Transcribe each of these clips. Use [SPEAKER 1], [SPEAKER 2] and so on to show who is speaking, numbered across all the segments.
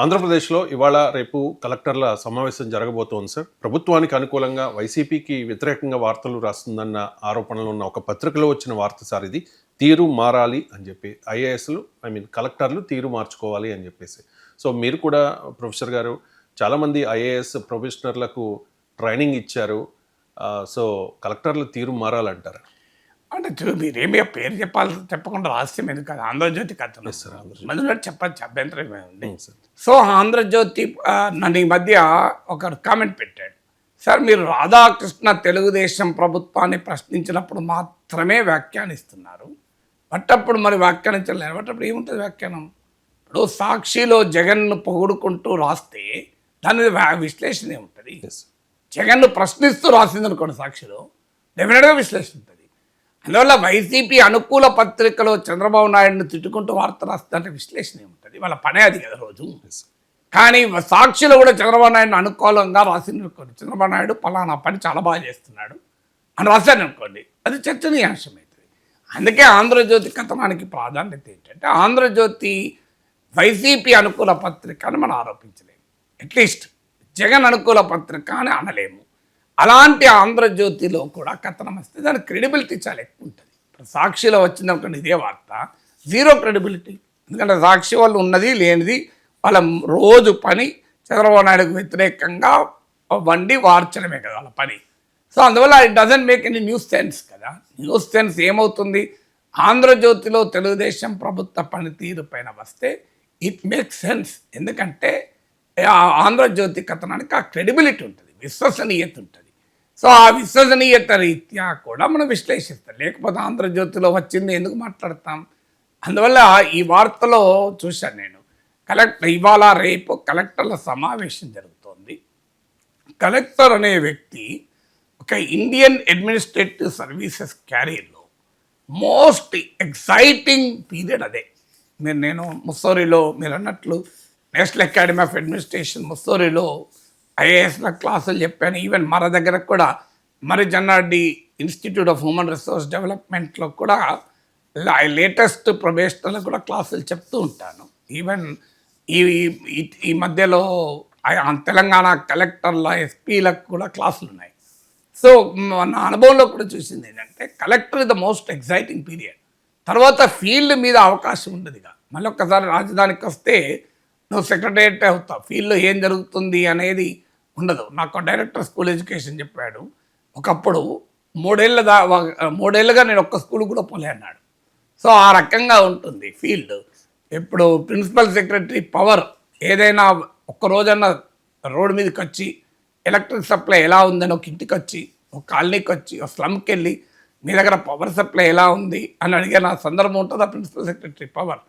[SPEAKER 1] ఆంధ్రప్రదేశ్లో ఇవాళ రేపు కలెక్టర్ల సమావేశం జరగబోతోంది సార్. ప్రభుత్వానికి అనుకూలంగా వైసీపీకి వ్యతిరేకంగా వార్తలు రాస్తుందన్న ఆరోపణలు ఉన్న ఒక పత్రికలో వచ్చిన వార్త సార్ ఇది. తీరు మారాలి అని చెప్పి ఐఏఎస్లు ఐ మీన్ కలెక్టర్లు తీరు మార్చుకోవాలి అని చెప్పేసి. సో మీరు కూడా ప్రొఫెసర్ గారు చాలామంది ఐఏఎస్ ప్రొఫెషనర్లకు ట్రైనింగ్ ఇచ్చారు. సో కలెక్టర్లు తీరు మారాలంటారు?
[SPEAKER 2] అంటే చూ- మీరేమి పేరు చెప్పాలి చెప్పకుండా రహస్యం ఎందుకు కదా? ఆంధ్రజ్యోతి కథలు. మధ్యలో చెప్పచ్చు అభ్యంతరం
[SPEAKER 1] సార్
[SPEAKER 2] సో ఆంధ్రజ్యోతి నన్ను ఈ మధ్య ఒక కామెంట్ పెట్టాడు. సార్ మీరు రాధాకృష్ణ తెలుగుదేశం ప్రభుత్వాన్ని ప్రశ్నించినప్పుడు మాత్రమే వ్యాఖ్యానిస్తున్నారు. బట్టప్పుడు మరి వ్యాఖ్యానించలేదు. బట్టప్పుడు ఏముంటుంది వ్యాఖ్యానం? ఇప్పుడు సాక్షిలో జగన్ను పొగుడుకుంటూ రాస్తే దాని విశ్లేషణ ఏముంటుంది? జగన్ను ప్రశ్నిస్తూ రాసింది అనుకోండి సాక్షిలో డెఫినెట్గా విశ్లేషణ అందువల్ల వైసీపీ అనుకూల పత్రికలో చంద్రబాబు నాయుడుని తిట్టుకుంటూ వార్త రాస్తుందంటే విశ్లేషణ ఏముంటుంది? వాళ్ళ పనే అది కదా రోజు. కానీ సాక్షిలో కూడా చంద్రబాబు నాయుడుని అనుకూలంగా రాసింది అనుకోండి చంద్రబాబు నాయుడు పలానా పని చాలా బాగా చేస్తున్నాడు అని రాశాను అనుకోండి అది చర్చనీయాంశం అవుతుంది అందుకే ఆంధ్రజ్యోతి కథనానికి ప్రాధాన్యత ఏంటంటే ఆంధ్రజ్యోతి వైసీపీ అనుకూల పత్రిక అని మనం ఆరోపించలేము. అట్లీస్ట్ జగన్ అనుకూల పత్రిక అని అనలేము. అలాంటి ఆంధ్రజ్యోతిలో కూడా కథనం వస్తే దాని క్రెడిబిలిటీ చాలా ఎక్కువ ఉంటుంది. ఇప్పుడు సాక్షిలో వచ్చింది అనుకోండి ఇదే వార్త. జీరో క్రెడిబిలిటీ ఎందుకంటే సాక్షి వాళ్ళు ఉన్నది లేనిది వాళ్ళ రోజు పని చంద్రబాబు నాయుడుకు వ్యతిరేకంగా వండి వార్చడమే కదా వాళ్ళ పని. సో అందువల్ల it doesn't make any news sense కదా. న్యూస్ సెన్స్ ఏమవుతుంది? ఆంధ్రజ్యోతిలో తెలుగుదేశం ప్రభుత్వ పనితీరు పైన వస్తే ఇట్ మేక్ సెన్స్ ఎందుకంటే ఆంధ్రజ్యోతి కథనానికి ఆ క్రెడిబిలిటీ ఉంటుంది. విశ్వసనీయత ఉంటుంది సో ఆ విశ్వసనీయత రీత్యా కూడా మనం విశ్లేషిస్తాం. లేకపోతే ఆంధ్రజ్యోతిలో వచ్చింది ఎందుకు మాట్లాడతాం? అందువల్ల ఈ వార్తలో చూశాను నేను. కలెక్టర్ ఇవాళ రేపు కలెక్టర్ల సమావేశం జరుగుతోంది. కలెక్టర్ అనే వ్యక్తి ఒక ఇండియన్ అడ్మినిస్ట్రేటివ్ సర్వీసెస్ క్యారియర్లో మోస్ట్ ఎక్సైటింగ్ పీరియడ్ అదే. మీరు నేను ముస్సోరిలో మీరు అన్నట్లు నేషనల్ అకాడమీ ఆఫ్ అడ్మినిస్ట్రేషన్ ముస్సోరిలో ఐఏఎస్ల క్లాసులు చెప్పాను. ఈవెన్ మన దగ్గర కూడా Marri Chenna Reddy institute of human resource డెవలప్మెంట్లో కూడా లేటెస్ట్ ప్రొబేషనర్లకు కూడా క్లాసులు చెప్తూ ఉంటాను. ఈవెన్ ఈ ఈ- మధ్యలో తెలంగాణ కలెక్టర్ల ఎస్పీలకు కూడా క్లాసులు ఉన్నాయి. సో నా అనుభవంలో కూడా చూసింది ఏంటంటే collector is the most exciting period. తర్వాత ఫీల్డ్ మీద అవకాశం ఉండదుగా. మళ్ళీ ఒక్కసారి రాజధానికి వస్తే నువ్వు సెక్రటరియట్ అవుతావు. ఫీల్డ్లో ఏం జరుగుతుంది అనేది ఉండదు. నాకు డైరెక్టర్ స్కూల్ ఎడ్యుకేషన్ చెప్పాడు. ఒకప్పుడు మూడేళ్ళ దా మూడేళ్ళుగా నేను ఒక్క స్కూల్ కూడా పోలే అన్నాడు. సో ఆ రకంగా ఉంటుంది ఫీల్డ్. ఇప్పుడు ప్రిన్సిపల్ సెక్రటరీ పవర్ ఏదైనా ఒక్క రోజన్నా రోడ్డు మీదకి వచ్చి ఎలక్ట్రిక్ సప్లై ఎలా ఉందని ఒక ఇంటికి వచ్చి ఒక కాలనీకి వచ్చి ఒక స్లమ్కి వెళ్ళి మీ దగ్గర పవర్ సప్లై ఎలా ఉంది అని అడిగిన సందర్భం ఉంటుందా principal secretary power?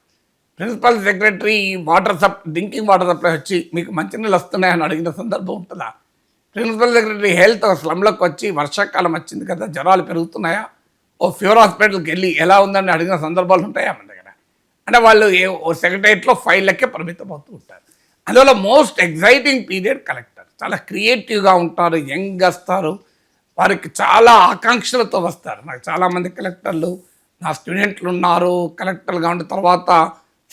[SPEAKER 2] Principal secretary water sup drinking water supply వచ్చి మీకు మంచినీళ్ళు వస్తున్నాయని అడిగిన సందర్భం ఉంటుందా? ప్రిన్సిపల్ సెక్రటరీ హెల్త్ స్లమ్లోకి వచ్చి వర్షాకాలం వచ్చింది కదా జ్వరాలు పెరుగుతున్నాయా? ఓ ఫ్యూర్ హాస్పిటల్కి వెళ్ళి ఎలా ఉందని అడిగిన సందర్భాలు ఉంటాయా మన దగ్గర? అంటే వాళ్ళు ఏ ఓ సెక్రటరియట్లో ఫైళ్ళకే పరిమితం అవుతూ ఉంటారు. అందువల్ల మోస్ట్ ఎగ్జైటింగ్ పీరియడ్ కలెక్టర్. చాలా క్రియేటివ్గా ఉంటారు యంగ్ వస్తారు. వారికి చాలా ఆకాంక్షలతో వస్తారు. నాకు చాలామంది కలెక్టర్లు నా స్టూడెంట్లు ఉన్నారు కలెక్టర్గా ఉన్న తర్వాత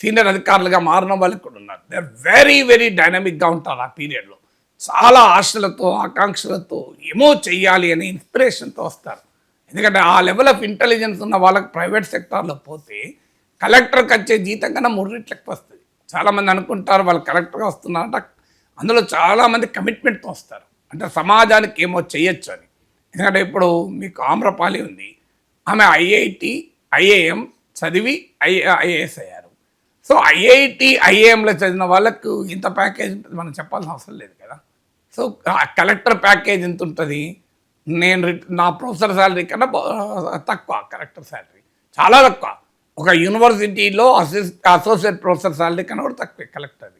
[SPEAKER 2] సీనియర్ అధికారులుగా మారిన వాళ్ళు కూడా ఉన్నారు. దే ఆర్ వెరీ వెరీ డైనమిక్గా ఉంటారు ఆ పీరియడ్లో చాలా ఆశలతో ఆకాంక్షలతో ఏమో చెయ్యాలి అనే ఇన్స్పిరేషన్తో వస్తారు. ఎందుకంటే ఆ లెవెల్ ఆఫ్ ఇంటెలిజెన్స్ ఉన్న వాళ్ళకి ప్రైవేట్ సెక్టార్లో పోతే కలెక్టర్కి వచ్చే జీతం కన్నా మూడు రెట్లు వస్తుంది. చాలామంది అనుకుంటారు వాళ్ళు కలెక్టర్గా వస్తున్నారంట. అందులో చాలామంది కమిట్మెంట్తో వస్తారు. అంటే సమాజానికి ఏమో చేయొచ్చు అని. ఎందుకంటే ఇప్పుడు మీకు ఆమ్రపాలి ఉంది. ఆమె ఐఐటి ఐఏఎం చదివి ఐ ఐఏఎస్ అయ్యారు. సో ఐఐటి ఐఏఎంలో చదివిన వాళ్ళకు ఇంత ప్యాకేజ్ ఉంటుంది మనం చెప్పాల్సిన అవసరం లేదు కదా. సో కలెక్టర్ ప్యాకేజ్ ఎంత ఉంటుంది? నేను నా ప్రొఫెసర్ శాలరీ కన్నా తక్కువ కలెక్టర్ శాలరీ చాలా తక్కువ. ఒక యూనివర్సిటీలో అసిస్ అసోసియేట్ ప్రొఫెసర్ శాలరీ కన్నా కూడా తక్కువ కలెక్టర్ది.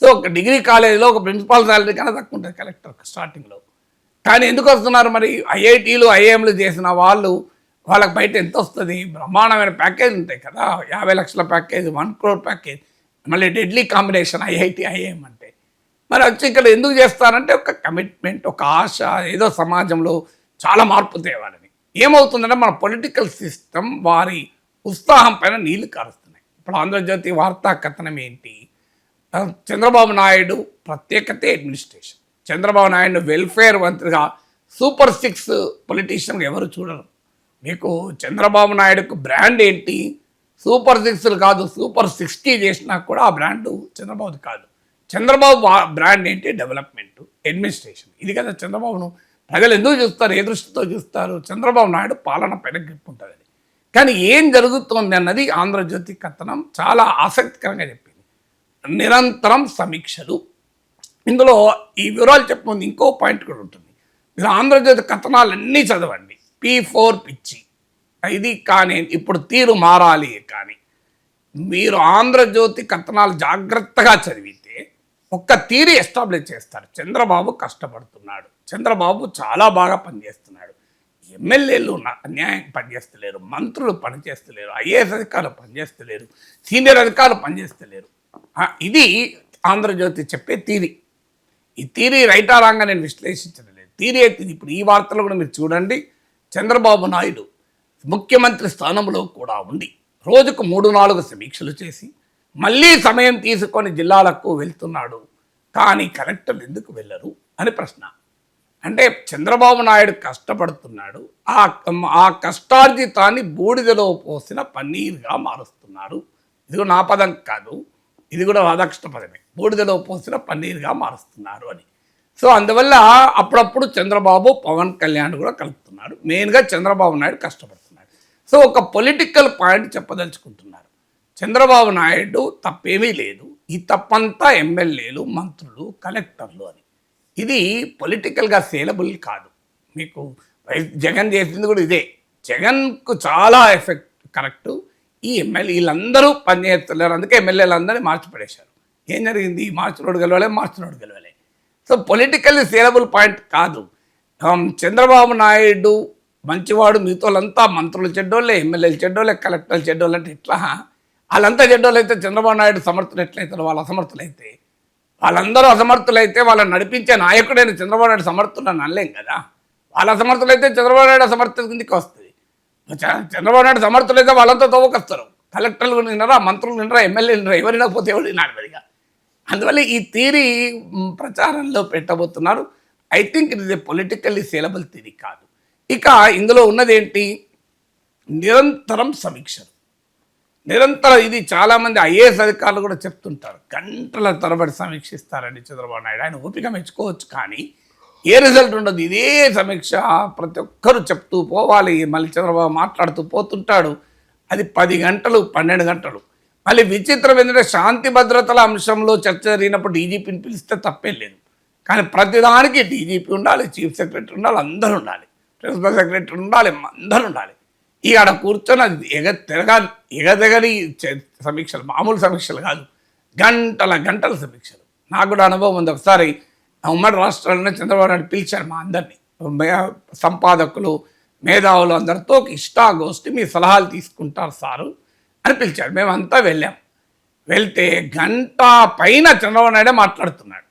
[SPEAKER 2] సో ఒక డిగ్రీ కాలేజీలో ఒక ప్రిన్సిపాల్ శాలరీ కన్నా తక్కువ ఉంటుంది కలెక్టర్ స్టార్టింగ్లో. కానీ ఎందుకు వస్తున్నారు మరి? ఐఐటీలు ఐఏఎంలు చేసిన వాళ్ళు వాళ్ళకి బయట ఎంత వస్తుంది? బ్రహ్మాండమైన ప్యాకేజ్ ఉంటాయి కదా. యాభై లక్షల ప్యాకేజ్ వన్ క్రోర్ ప్యాకేజ్. మళ్ళీ డెడ్లీ కాంబినేషన్ ఐఐటి ఐఏఎం అంటే. మరి వచ్చి ఇక్కడ ఎందుకు చేస్తారంటే ఒక కమిట్మెంట్ ఒక ఆశ ఏదో సమాజంలో చాలా మార్పు తేవాలని ఏమవుతుందంటే మన పొలిటికల్ సిస్టమ్ వారి ఉత్సాహం పైన నీళ్ళు కారుస్తున్నాయి. ఇప్పుడు ఆంధ్రజ్యోతి వార్తా కథనం ఏంటి? చంద్రబాబు నాయుడు ప్రత్యేకతే అడ్మినిస్ట్రేషన్ చంద్రబాబు నాయుడు వెల్ఫేర్ మంత్రిగా సూపర్ సిక్స్ పొలిటీషియన్గా ఎవరు చూడరు. మీకు చంద్రబాబు నాయుడుకు బ్రాండ్ ఏంటి? సూపర్ సిక్స్లు కాదు సూపర్ సిక్స్టీ చేసినా కూడా ఆ బ్రాండ్ చంద్రబాబుది కాదు. చంద్రబాబు బ్రాండ్ ఏంటి? Development administration. ఇది కదా చంద్రబాబును ప్రజలు ఎందుకు చూస్తారు ఏ దృష్టితో చూస్తారు? చంద్రబాబు నాయుడు పాలన పైన గ్రిప్ ఉంటుంది కానీ ఏం జరుగుతోంది అన్నది ఆంధ్రజ్యోతి కథనం చాలా ఆసక్తికరంగా చెప్పింది. నిరంతరం సమీక్షలు. ఇందులో ఈ వివరాలు చెప్పముందు ఇంకో పాయింట్ కూడా ఉంటుంది. మీరు ఆంధ్రజ్యోతి కథనాలన్నీ చదవండి. పీ ఫోర్ పిచ్చి. ఇది కానీ ఇప్పుడు తీరు మారాలి కానీ మీరు ఆంధ్రజ్యోతి కథనాలు జాగ్రత్తగా చదివితే ఒక్క తీరు ఎస్టాబ్లిష్ చేస్తారు. చంద్రబాబు కష్టపడుతున్నాడు. చంద్రబాబు చాలా బాగా పనిచేస్తున్నాడు. ఎమ్మెల్యేలు నా- అన్యాయం పనిచేస్తలేరు. మంత్రులు పనిచేస్తలేరు. ఐఏఎస్ అధికారులు పనిచేస్తలేరు. సీనియర్ అధికారులు పనిచేస్తలేరు. ఇది ఆంధ్రజ్యోతి చెప్పే తీరి. ఈ తీరి రైటా రాంగా నేను విశ్లేషించడం లేదు. తీరి అయితే ఇప్పుడు ఈ వార్తలు కూడా మీరు చూడండి. చంద్రబాబు నాయుడు ముఖ్యమంత్రి స్థానంలో కూడా ఉండి రోజుకు మూడు నాలుగు సమీక్షలు చేసి మళ్ళీ సమయం తీసుకొని జిల్లాలకు వెళ్తున్నాడు. కానీ కలెక్టర్లు ఎందుకు వెళ్ళరు అని ప్రశ్న. అంటే చంద్రబాబు నాయుడు కష్టపడుతున్నాడు. ఆ ఆ కష్టార్జితాన్ని బూడిదలో పోసిన పన్నీరుగా మారుస్తున్నారు ఇది కూడా నా పదం కాదు. ఇది కూడా రాధాకృష్ణ పదమే. బూడిదలో పోసిన పన్నీరుగా మారుస్తున్నారు అని. సో అందువల్ల అప్పుడప్పుడు చంద్రబాబు పవన్ కళ్యాణ్ కూడా కలుపుతున్నారు మెయిన్గా చంద్రబాబు నాయుడు కష్టపడుతున్నాడు. సో ఒక పొలిటికల్ పాయింట్ చెప్పదలుచుకుంటున్నారు. చంద్రబాబు నాయుడు తప్పేమీ లేదు. ఈ తప్పంతా ఎమ్మెల్యేలు మంత్రులు కలెక్టర్లు అని. ఇది పొలిటికల్గా సేలబుల్ కాదు. మీకు జగన్ చేసింది కూడా ఇదే. జగన్కు చాలా ఎఫెక్ట్ కరెక్ట్ ఈ ఎమ్మెల్యే వీళ్ళందరూ పనిచేస్తున్నారు అందుకే ఎమ్మెల్యేలు అందరినీ మార్చి పడేశారు. ఏం జరిగింది? మార్చినోడు గెలవలే రోడ్డు గెలవలే. సో పొలిటికల్లీ సేలబుల్ పాయింట్ కాదు. చంద్రబాబు నాయుడు మంచివాడు మిగతా వాళ్ళంతా మంత్రులు చెడ్డోళ్ళే ఎమ్మెల్యేలు చెడ్డోళ్ళే కలెక్టర్లు చెడ్డోళ్ళు అంటే ఇట్లా వాళ్ళంతా చెడ్డోళ్ళు అయితే చంద్రబాబు నాయుడు సమర్థులు ఎట్లయితారు? వాళ్ళు అసమర్థులైతే. వాళ్ళందరూ అసమర్థులైతే వాళ్ళని నడిపించే నాయకుడైన చంద్రబాబు నాయుడు సమర్థులని అనలేం కదా? వాళ్ళ అసమర్థులైతే చంద్రబాబు నాయుడు అసమర్థత కిందకి వస్తుంది. చంద్రబాబు నాయుడు సమర్థులైతే వాళ్ళంతా తవ్వకొస్తారు. కలెక్టర్లు నిన్నరా మంత్రులు నిన్నరా ఎమ్మెల్యేలు నిన్నరా ఎవరు వినకపోతే ఎవరు వినాలి అందువల్ల ఈ థీరీ ప్రచారంలో పెట్టబోతున్నారు. I think it is a politically saleable theory కాదు. ఇక ఇందులో ఉన్నదేంటి? నిరంతరం సమీక్షలు. నిరంతరం ఇది చాలామంది ఐఏఎస్ అధికారులు కూడా చెప్తుంటారు. గంటల తరబడి సమీక్షిస్తారండి చంద్రబాబు నాయుడు. ఆయన ఓపిక మెచ్చుకోవచ్చు కానీ ఏ రిజల్ట్ ఉండదు. ఇదే సమీక్ష ప్రతి ఒక్కరు చెప్తూ పోవాలి. మళ్ళీ చంద్రబాబు మాట్లాడుతూ పోతుంటాడు. అది పది గంటలు పన్నెండు గంటలు. మళ్ళీ విచిత్రం ఏంటంటే శాంతి భద్రతల అంశంలో చర్చ జరిగినప్పుడు డీజీపీని పిలిస్తే తప్పేం లేదు. కానీ ప్రతిదానికి డీజీపీ ఉండాలి చీఫ్ సెక్రటరీ ఉండాలి అందరూ ఉండాలి. ప్రిన్సిపల్ సెక్రటరీ ఉండాలి అందరూ ఉండాలి. ఈ ఆడ కూర్చొని అది ఎగ తిరగా ఎగదెగని సమీక్షలు మామూలు సమీక్షలు కాదు. గంటల గంటల సమీక్షలు. నాకు కూడా అనుభవం ఉంది. ఒకసారి ఉమ్మడి రాష్ట్రాలను చంద్రబాబు నాయుడు పిలిచారు మా అందరినీ. సంపాదకులు మేధావులు అందరితో ఇష్టాగోష్ఠి మీ సలహాలు తీసుకుంటారు సారు. అని పిలిచాడు. మేమంతా వెళ్ళాం. వెళ్తే గంట పైన చంద్రబాబు నాయుడే మాట్లాడుతున్నాడు.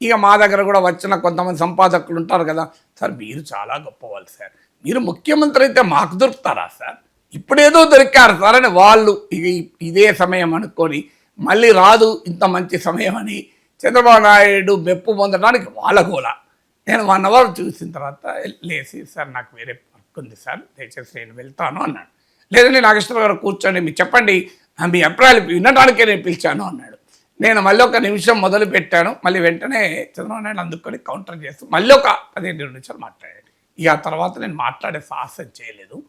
[SPEAKER 2] ఇక మా దగ్గర కూడా వచ్చిన కొంతమంది సంపాదకులు ఉంటారు కదా. సార్ మీరు చాలా గొప్పవాళ్ళు సార్. మీరు ముఖ్యమంత్రి అయితే మాకు దొరుకుతారా సార్? ఇప్పుడేదో దొరికారు సార్ అని వాళ్ళు ఇక ఇదే సమయం అనుకొని మళ్ళీ రాదు ఇంత మంచి సమయం అని చంద్రబాబు నాయుడు మెప్పు పొందడానికి వాళ్ళ గోల. నేను వన్ అవర్ చూసిన తర్వాత లేచి సార్ నాకు వేరే వర్క్ ఉంది సార్. దయచేసి నేను వెళ్తాను అన్నాడు. లేదండి నాగేశ్వరరావు గారు కూర్చోండి మీరు చెప్పండి. మీ అభిప్రాయాలు వినడానికే నేను పిలిచాను అన్నాడు. నేను మళ్ళీ ఒక నిమిషం మొదలు పెట్టాను. మళ్ళీ వెంటనే చంద్రబాబు నాయుడు అందుకొని కౌంటర్ చేస్తూ మళ్ళీ ఒక పదిహేను నిమిషాలు మాట్లాడాడు. ఇక ఆ తర్వాత నేను మాట్లాడే సాహసం చేయలేదు.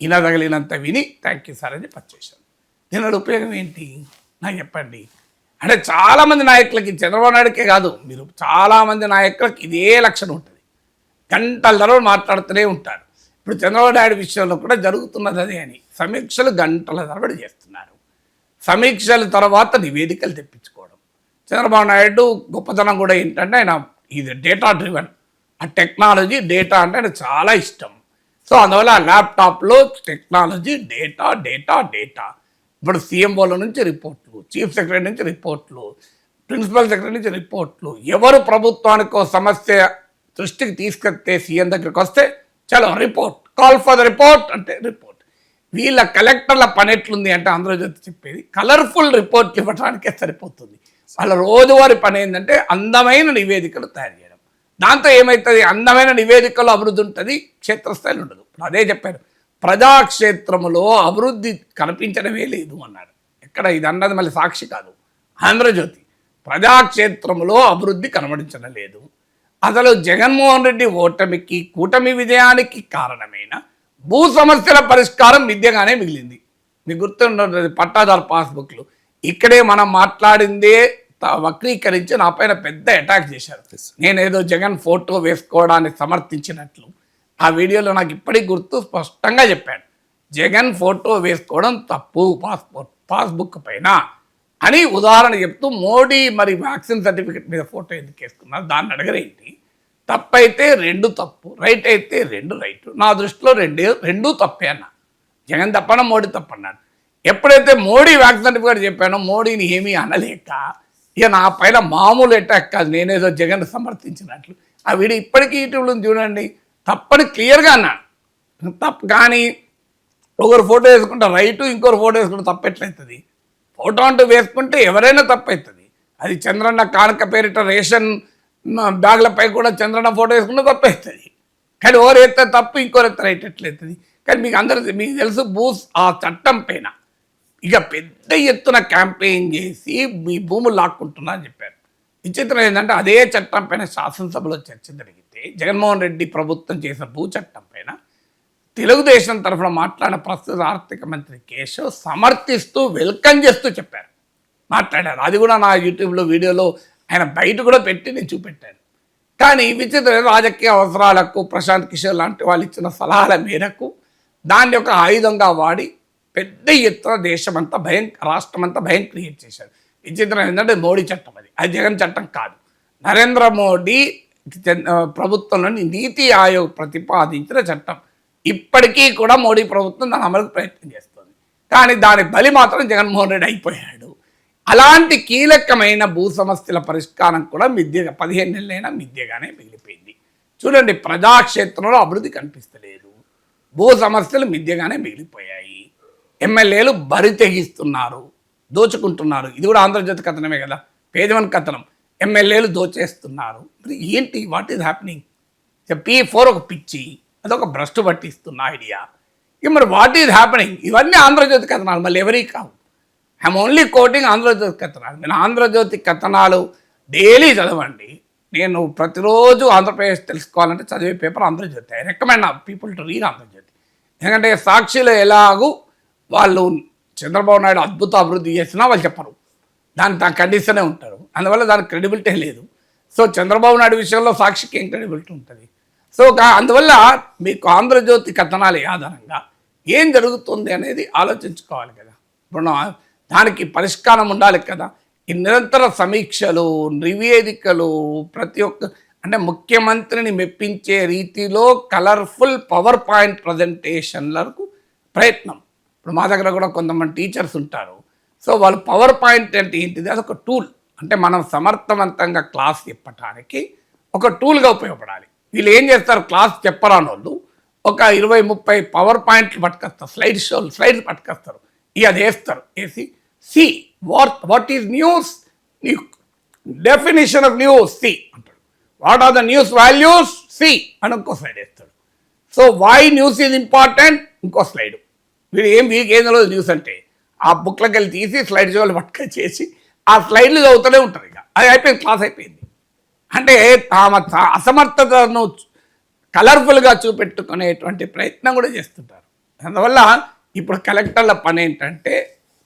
[SPEAKER 2] వినదగిలినంత విని థ్యాంక్ యూ సార్ అని పచ్చేశాను దీనివల్ల ఉపయోగం ఏంటి? నాకు చెప్పండి. అంటే చాలామంది నాయకులకి చంద్రబాబు నాయుడుకే కాదు మీరు చాలామంది నాయకులకి ఇదే లక్షణం ఉంటుంది. గంటల ధరలు మాట్లాడుతూనే ఉంటారు. ఇప్పుడు చంద్రబాబు నాయుడు విషయంలో కూడా జరుగుతున్నది అదే అని. సమీక్షలు గంటల తరబడి చేస్తున్నారు. సమీక్షల తర్వాత నివేదికలు తెప్పించుకోవడం. చంద్రబాబు నాయుడు గొప్పతనం కూడా ఏంటంటే ఆయన ఇది డేటా డ్రివెన్ ఆ టెక్నాలజీ డేటా అంటే ఆయన చాలా ఇష్టం. సో అందువల్ల ఆ ల్యాప్టాప్లో టెక్నాలజీ డేటా డేటా డేటా ఇప్పుడు సీఎంఓల నుంచి రిపోర్ట్లు చీఫ్ సెక్రటరీ నుంచి రిపోర్ట్లు ప్రిన్సిపల్ సెక్రటరీ నుంచి రిపోర్ట్లు. ఎవరు ప్రభుత్వానికి సమస్య దృష్టికి తీసుకొస్తే సీఎం దగ్గరికి వస్తే చలో report call for the report అంటే రిపోర్ట్ వీళ్ళ కలెక్టర్ల పని ఎట్లుంది అంటే ఆంధ్రజ్యోతి చెప్పేది కలర్ఫుల్ రిపోర్ట్లు ఇవ్వడానికే సరిపోతుంది. వాళ్ళ రోజువారి పని ఏంటంటే అందమైన నివేదికలు తయారు చేయడం. దాంతో ఏమవుతుంది అందమైన నివేదికలో అభివృద్ధి ఉంటుంది క్షేత్రస్థాయిలో ఉండదు. అదే చెప్పారు ప్రజాక్షేత్రములో అభివృద్ధి కనిపించడమే లేదు అన్నాడు. ఎక్కడ? ఇది అన్నది మళ్ళీ సాక్షి కాదు. ఆంధ్రజ్యోతి ప్రజాక్షేత్రములో అభివృద్ధి కనబడించడం లేదు. అసలు జగన్మోహన్ రెడ్డి ఓటమికి కూటమి విజయానికి కారణమైన భూ సమస్యల పరిష్కారం విద్యగానే మిగిలింది. మీకు గుర్తుండదు పట్టాదారు పాస్బుక్లు. ఇక్కడే మనం మాట్లాడిందే వక్రీకరించి నా పైన పెద్ద అటాక్ చేశారు. నేనేదో జగన్ ఫోటో వేసుకోవడాన్ని సమర్థించినట్లు. ఆ వీడియోలో నాకు ఇప్పటికి గుర్తు స్పష్టంగా చెప్పాడు. జగన్ ఫోటో వేసుకోవడం తప్పు పాస్పోర్ట్ పాస్బుక్ పైన అని ఉదాహరణ చెప్తూ మోడీ మరి వ్యాక్సిన్ సర్టిఫికెట్ మీద ఫోటో ఎందుకు వేసుకున్నారు? దాన్ని అడగరేంటి? తప్పైతే రెండు తప్పు రైట్ అయితే రెండు రైట్. నా దృష్టిలో రెండే రెండు తప్పే అన్న. జగన్ తప్పన మోడీ తప్పన్నాడు ఎప్పుడైతే మోడీ వ్యాక్సిన్ సర్టిఫికేట్ చెప్పానో మోడీని ఏమీ అనలేక ఇక నా పైన మామూలు అటాక్ కాదు నేనేదో జగన్ సమర్థించినట్లు. ఆ వీడు ఇప్పటికీ యూట్యూబ్లో చూడండి తప్పని క్లియర్గా అన్నాడు తప్పు కానీ ఒకరు ఫోటో వేసుకుంటే రైటు ఇంకొకరు ఫోటో వేసుకుంటే తప్పెట్లయితుంది ఫోటో అంటూ వేసుకుంటే ఎవరైనా తప్పవుతుంది అది చంద్రన్న కానుక పేరిట రేషన్ బ్యాగ్లపై బ్యాగులపై కూడా చంద్రన్న ఫోటో వేసుకుంటే తప్పవుతుంది కానీ ఎవరు ఎత్తే తప్పు ఇంకోరు ఎత్తే కానీ మీకు అందరూ మీకు తెలుసు భూస్ ఆ చట్టం పైన ఇక పెద్ద ఎత్తున క్యాంపెయిన్ చేసి మీ భూములు లాక్కుంటున్నా అని చెప్పారు. విచిత్రం ఏంటంటే అదే చట్టం పైన శాసనసభలో చర్చ జరిగితే జగన్మోహన్ రెడ్డి ప్రభుత్వం చేసిన భూ చట్టం పైన తెలుగుదేశం తరఫున మాట్లాడిన ప్రస్తుత ఆర్థిక మంత్రి కేశవ్ సమర్థిస్తూ వెల్కమ్ చేస్తూ చెప్పారు. మాట్లాడారు. అది కూడా నా యూట్యూబ్లో వీడియోలో ఆయన బయట కూడా పెట్టి నేను చూపెట్టాను. కానీ విచిత్ర రాజకీయ అవసరాలకు ప్రశాంత్ కిషోర్ లాంటి వాళ్ళు ఇచ్చిన సలహాల మేరకు దాన్ని ఒక ఆయుధంగా వాడి పెద్ద ఎత్తున దేశమంతా భయం రాష్ట్రమంతా భయం క్రియేట్ చేశారు. విచిత్రం ఏంటంటే మోడీ చట్టం అది. అది జగన్ చట్టం కాదు. నరేంద్ర మోడీ ప్రభుత్వంలోని నీతి ఆయోగ్ ప్రతిపాదించిన చట్టం. ఇప్పటికీ కూడా మోడీ ప్రభుత్వం దాని అమలుకు ప్రయత్నం చేస్తుంది. కానీ దాని బలి మాత్రం జగన్మోహన్ రెడ్డి అయిపోయాడు. అలాంటి కీలకమైన భూ సమస్యల పరిష్కారం కూడా మిద్య పదిహేను నెలలైనా మిద్యగానే మిగిలిపోయింది. చూడండి ప్రజాక్షేత్రంలో అభివృద్ధి కనిపిస్తలేదు. భూ సమస్యలు మిద్యగానే మిగిలిపోయాయి. ఎమ్మెల్యేలు బరి తెగిస్తున్నారు దోచుకుంటున్నారు. ఇది కూడా ఆంధ్రజ్యోతి కథనమే కదా పేదవన్ కథనం. ఎమ్మెల్యేలు దోచేస్తున్నారు. మరి ఏంటి what is happening P four ఒక పిచ్చి. అదొక భ్రష్టు పట్టిస్తున్న ఐడియా. ఇక మరి వాట్ ఈజ్ హ్యాపెనింగ్? ఇవన్నీ ఆంధ్రజ్యోతి కథనాలు మళ్ళీ ఎవరి కావు. ఐఎమ్ ఓన్లీ కోటింగ్ ఆంధ్రజ్యోతి కథనాలు. నేను ఆంధ్రజ్యోతి కథనాలు డైలీ చదవండి. నేను ప్రతిరోజు ఆంధ్రప్రదేశ్ తెలుసుకోవాలంటే చదివే paper Andhra Jyothi. I recommend people to read Andhra Jyothi. ఎందుకంటే సాక్షిలో ఎలాగూ వాళ్ళు చంద్రబాబు నాయుడు అద్భుత అభివృద్ధి చేసినా వాళ్ళు చెప్పరు. దాని దాని కండిషనే ఉంటారు. అందువల్ల దానికి క్రెడిబిలిటీ లేదు. సో చంద్రబాబు నాయుడు విషయంలో సాక్షికి ఏం క్రెడిబిలిటీ ఉంటుంది? సో అందువల్ల మీకు ఆంధ్రజ్యోతి కథనాల ఆధారంగా ఏం జరుగుతుంది అనేది ఆలోచించుకోవాలి కదా. ఇప్పుడు దానికి పరిష్కారం ఉండాలి కదా. ఈ నిరంతర సమీక్షలు నివేదికలు ప్రతి ఒక్క అంటే ముఖ్యమంత్రిని మెప్పించే రీతిలో కలర్ఫుల్ పవర్ పాయింట్ ప్రజెంటేషన్లకు ప్రయత్నం. ఇప్పుడు మా దగ్గర కూడా కొంతమంది టీచర్స్ ఉంటారు. సో వాళ్ళు పవర్ పాయింట్ అంటే ఏంటిది? అదొక టూల్ అంటే మనం సమర్థవంతంగా క్లాస్ చెప్పటానికి ఒక టూల్గా ఉపయోగపడాలి. వీళ్ళు ఏం చేస్తారు? క్లాస్ చెప్పరాని వాళ్ళు ఒక ఇరవై ముప్పై పవర్ పాయింట్లు పట్టుకొస్తారు. స్లైడ్ షోలు స్లైడ్స్ పట్టుకొస్తారు. ఇక అది వేస్తారు. వేసి see what what is news? Definition of news see అంటాడు. What are the news values? See అని ఇంకో స్లైడ్ వేస్తాడు. So why news is important? ఇంకో స్లైడ్. వీడు ఏం వీరికి ఏం తెలియదు న్యూస్ అంటే. ఆ బుక్లకి వెళ్ళి తీసి స్లైడ్ షోలు పట్టుకొని చేసి ఆ స్లైడ్లు చదువుతూనే ఉంటారు ఇక. అది అయిపోయింది క్లాస్ అయిపోయింది. అంటే తమ అసమర్థతను కలర్ఫుల్గా చూపెట్టుకునేటువంటి ప్రయత్నం కూడా చేస్తుంటారు. అందువల్ల ఇప్పుడు కలెక్టర్ల పని ఏంటంటే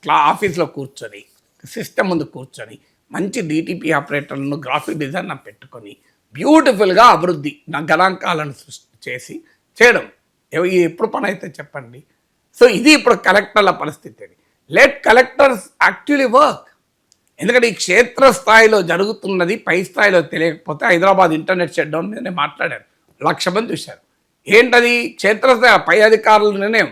[SPEAKER 2] క్లా ఆఫీస్లో కూర్చొని సిస్టమ్ ముందు కూర్చొని మంచి డిటిపి ఆపరేటర్లను గ్రాఫిక్ డిజైన్ పెట్టుకొని బ్యూటిఫుల్గా అభివృద్ధి నా గణాంకాలను సృష్టి చేసి చేయడం. ఇది ఎప్పుడు పని అయితే చెప్పండి. సో ఇది ఇప్పుడు కలెక్టర్ల పరిస్థితి లెట్ కలెక్టర్స్ యాక్చువల్లీ వర్క్. ఎందుకంటే ఈ క్షేత్ర స్థాయిలో జరుగుతున్నది పై స్థాయిలో తెలియకపోతే హైదరాబాద్ ఇంటర్నెట్ షట్ డౌన్ మీద నేను మాట్లాడాను లక్ష మంది చూశారు. ఏంటది? క్షేత్రస్థాయి పై అధికారుల నిర్ణయం.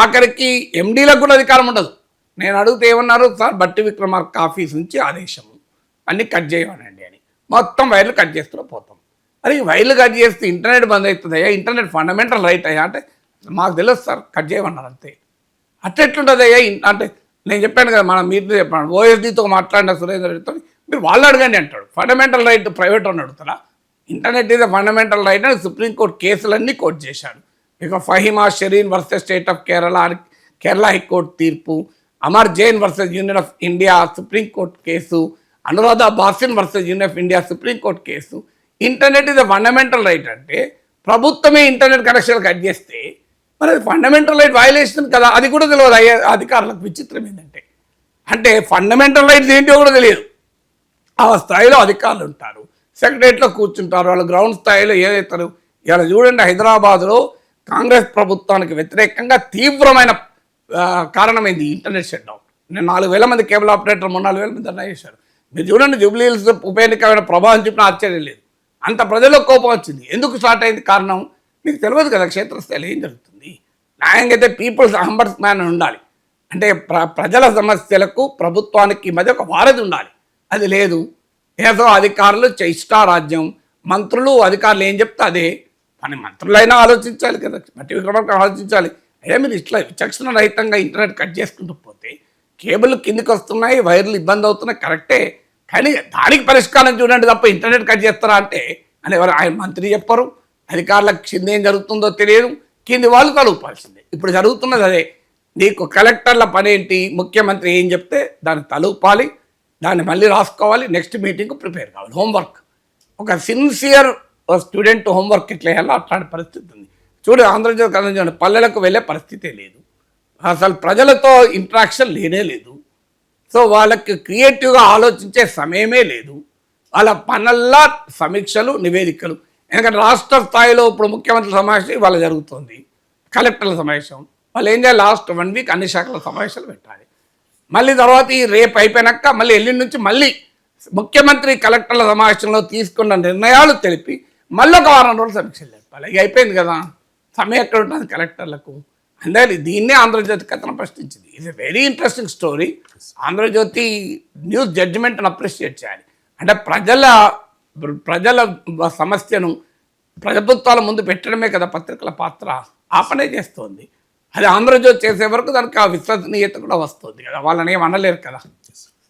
[SPEAKER 2] ఆఖరికి ఎండీలకు కూడా అధికారం ఉండదు. నేను అడిగితే ఏమన్నారు? సార్ బట్టి విక్రమార్క ఆఫీస్ నుంచి ఆదేశం అన్నీ కట్ చేయమనండి అని. మొత్తం వైర్లు కట్ చేస్తూ పోతాం. అది వైర్లు కట్ చేస్తే ఇంటర్నెట్ బంద్ అవుతుందయ్యా ఇంటర్నెట్ ఫండమెంటల్ రైట్ అయ్యా? అంటే మాకు తెలుసు సార్ కట్ చేయమన్నారు అంతే. అట్లా ఎట్లుంటుంది అయ్యా అంటే నేను చెప్పాను కదా మనం మీరు చెప్పాను. ఓఎస్డీతో మాట్లాడిన సురేందర్ రెడ్డితో మీరు వాళ్ళు అడగండి అంటాడు. ఫండమెంటల్ రైట్ ప్రైవేట్ అని అడుగుతారా? ఇంటర్నెట్ ఈజ్ ఫండమెంటల్ రైట్ అని సుప్రీంకోర్టు కేసులన్నీ కోర్టు చేశాడు. ఇక Fahima Shirin versus state of Kerala Kerala high court తీర్పు Amar Jain versus union of India supreme court case Anuradha Bhasin versus union of India supreme court case. Internet is fundamental right అంటే ప్రభుత్వమే internet connection cut చేస్తే మరి అది fundamental right violation కదా అది కూడా తెలియదు. అయ్యే అధికారులకు విచిత్రం ఏంటంటే అంటే ఫండమెంటల్ రైట్స్ ఏంటో కూడా తెలియదు. ఆ స్థాయిలో అధికారులు ఉంటారు. సెక్రటరియట్లో కూర్చుంటారు. వాళ్ళు గ్రౌండ్ స్థాయిలో ఏదైతారు ఇలా చూడండి హైదరాబాద్లో కాంగ్రెస్ ప్రభుత్వానికి వ్యతిరేకంగా తీవ్రమైన కారణమైంది ఇంటర్నెట్ షట్ డౌన్ నేను నాలుగు వేల మంది కేబుల్ ఆపరేటర్ మూడు నాలుగు వేల మంది అన్నా చేశారు. మీరు చూడండి జూబ్లీహిల్స్ ఉప ఎన్నికమైన ప్రభావం చెప్పిన ఆశ్చర్యం లేదు. అంత ప్రజల్లో కోపం వచ్చింది. ఎందుకు స్టార్ట్ అయింది కారణం మీకు తెలియదు కదా క్షేత్రస్థాయిలో ఏం జరుగుతుంది? న్యాయంగా అయితే పీపుల్స్ అంబర్స్ మ్యాన్ అని ఉండాలి. అంటే ప్ర ప్రజల సమస్యలకు ప్రభుత్వానికి మధ్య ఒక వారధి ఉండాలి. అది లేదు. ఏదో అధికారులు చ- ఇష్టారాజ్యం. మంత్రులు అధికారులు ఏం చెప్తే అదే. కానీ మంత్రులైనా ఆలోచించాలి కదా. మట్టి విక్రమార్క ఆలోచించాలి. అయ్యా మీరు ఇట్లా విచక్షణ రహితంగా ఇంటర్నెట్ కట్ చేసుకుంటూ పోతే కేబుల్ కిందికి వస్తున్నాయి వైర్లు ఇబ్బంది అవుతున్నాయి కరెక్టే. కానీ దానికి పరిష్కారం చూడండి తప్ప ఇంటర్నెట్ కట్ చేస్తారా అంటే అని ఎవరు ఆయన మంత్రి చెప్పరు. అధికారులకు కింద ఏం జరుగుతుందో తెలియదు. కింది వాళ్ళు తలుపాల్సిందే ఇప్పుడు జరుగుతున్నది అదే. నీకు కలెక్టర్ల పని ఏంటి ముఖ్యమంత్రి ఏం చెప్తే దాన్ని తలుపాలి దాన్ని మళ్ళీ రాసుకోవాలి నెక్స్ట్ మీటింగ్కి ప్రిపేర్ కావాలి. హోంవర్క్ ఒక సిన్సియర్ స్టూడెంట్ హోంవర్క్ ఎట్లా వేయాలో అట్లాంటి పరిస్థితి ఉంది. చూడు ఆంధ్రజ్యోతి కథ పల్లెలకు వెళ్ళే పరిస్థితే లేదు. అసలు ప్రజలతో ఇంట్రాక్షన్ లేనే లేదు. సో వాళ్ళకి క్రియేటివ్గా ఆలోచించే సమయమే లేదు. వాళ్ళ పనుల్లా సమీక్షలు నివేదికలు. ఎందుకంటే రాష్ట్ర స్థాయిలో ఇప్పుడు ముఖ్యమంత్రి సమావేశం ఇవాళ జరుగుతుంది. కలెక్టర్ల సమావేశం. వాళ్ళు ఏం చేయాలి? లాస్ట్ వన్ వీక్ అన్ని శాఖల సమావేశాలు పెట్టాలి. మళ్ళీ తర్వాత ఈ రేపు అయిపోయినాక మళ్ళీ ఎల్లుండి నుంచి మళ్ళీ ముఖ్యమంత్రి కలెక్టర్ల సమావేశంలో తీసుకున్న నిర్ణయాలు తెలిపి మళ్ళీ ఒక వారం రోజులు సమీక్షలు చెప్పాలి ఇక అయిపోయింది కదా. సమయం ఎక్కడ ఉంటుంది కలెక్టర్లకు? అందుకని దీన్నే ఆంధ్రజ్యోతి కథనం ప్రశ్నించింది. ఇది very interesting story Andhra Jyothi news జడ్జిమెంట్ని appreciate చేయాలి. అంటే ప్రజల ప్రజల సమస్యను ప్రభుత్వాల ముందు పెట్టడమే కదా పత్రికల పాత్ర. ఆపనే చేస్తోంది. అది ఆంధ్రజ్యోతి చేసే వరకు దానికి ఆ విశ్వసనీయత కూడా వస్తుంది కదా. వాళ్ళని ఏం అనలేరు కదా.